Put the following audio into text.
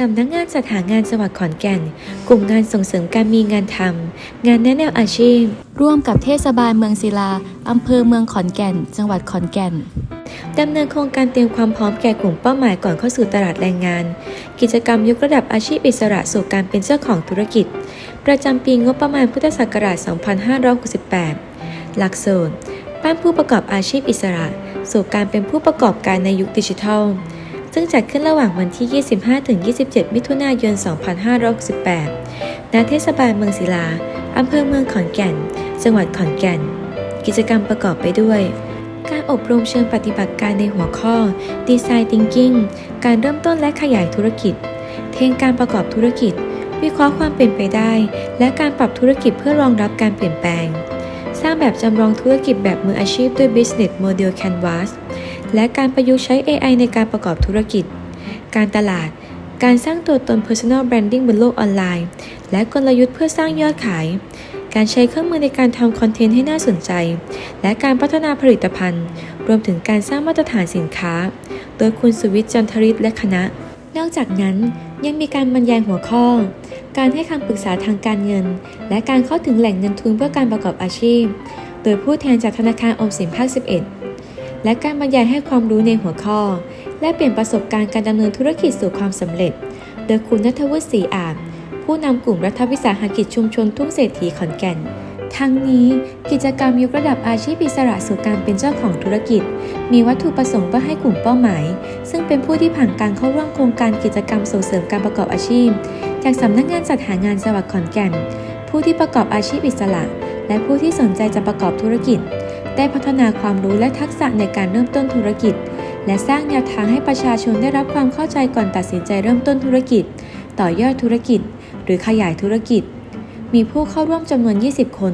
สำนักงานจัดหางานจังหวัดขอนแก่น กลุ่มงานส่งเสริมการมีงานทำ งานแนะแนวอาชีพ ร่วมกับเทศบาลเมืองศิลาอำเภอเมืองขอนแก่น จังหวัดขอนแก่นดำเนินโครงการเตรียมความพร้อมแก่กลุ่มเป้าหมายก่อนเข้าสู่ตลาดแรงงาน กิจกรรมยกระดับอาชีพอิสระสู่การเป็นเจ้าของธุรกิจ ประจำปีงบประมาณพุทธศักราช 2568 หลักสูตรปั้นผู้ประกอบอาชีพอิสระ สู่การเป็นผู้ประกอบการในยุคดิจิทัล ซึ่งจัดขึ้นระหว่างวันที่ 25-27 มิถุนายน 2568 ณ เทศบาลเมืองศิลา อำเภอเมืองขอนแก่น จังหวัดขอนแก่น กิจกรรมประกอบไปด้วย การอบรมเชิงปฏิบัติการในหัวข้อ Design Thinking การเริ่มต้นและขยายธุรกิจ เทรนการประกอบธุรกิจ วิเคราะห์ความเป็นไปได้ และการปรับธุรกิจเพื่อรองรับการเปลี่ยนแปลง สร้างแบบจำลองธุรกิจแบบมืออาชีพด้วย Business Model Canvas และการประยุกต์ใช้ AI ในการประกอบธุรกิจ การตลาด การสร้างตัวตน Personal Branding บนโลกออนไลน์ และกลยุทธ์เพื่อสร้างยอดขาย การใช้เครื่องมือในการทำคอนเทนต์ให้น่าสนใจ และการพัฒนาผลิตภัณฑ์ รวมถึงการสร้างมาตรฐานสินค้า โดยคุณสุวิทย์จันทริศและคณะ นอกจากนั้นยังมีการบรรยายหัวข้อ การให้คำปรึกษาทางการเงิน และการเข้าถึงแหล่งเงินทุนเพื่อการประกอบอาชีพ โดยผู้แทนจากธนาคารออมสินภาค 11 และการบรรยายให้ความรู้ในหัวข้อ และเปลี่ยนประสบการณ์การดำเนินธุรกิจสู่ความสำเร็จ โดยคุณนัทวุฒิศรีอาจ ผู้นำกลุ่มรัฐวิสาหกิจชุมชนทุ่งเศรษฐีขอนแก่นทั้งนี้กิจกรรมยกระดับอาชีพอิสระสู่การเป็นเจ้าของธุรกิจ มีวัตถุประสงค์เพื่อให้กลุ่มเป้าหมาย ซึ่งเป็นผู้ที่ผ่านการเข้าร่วมโครงการกิจกรรมส่งเสริมการประกอบอาชีพ จากสำนักงานจัดหางานจังหวัดขอนแก่น ผู้ที่ประกอบอาชีพอิสระ และผู้ที่สนใจจะประกอบธุรกิจ ได้พัฒนาความรู้และทักษะในการเริ่มต้นธุรกิจ และสร้างแนวทางให้ประชาชนได้รับความเข้าใจก่อนตัดสินใจเริ่มต้นธุรกิจ ต่อยอดธุรกิจ หรือขยายธุรกิจ มีผู้เข้าร่วมจำนวน 20 คน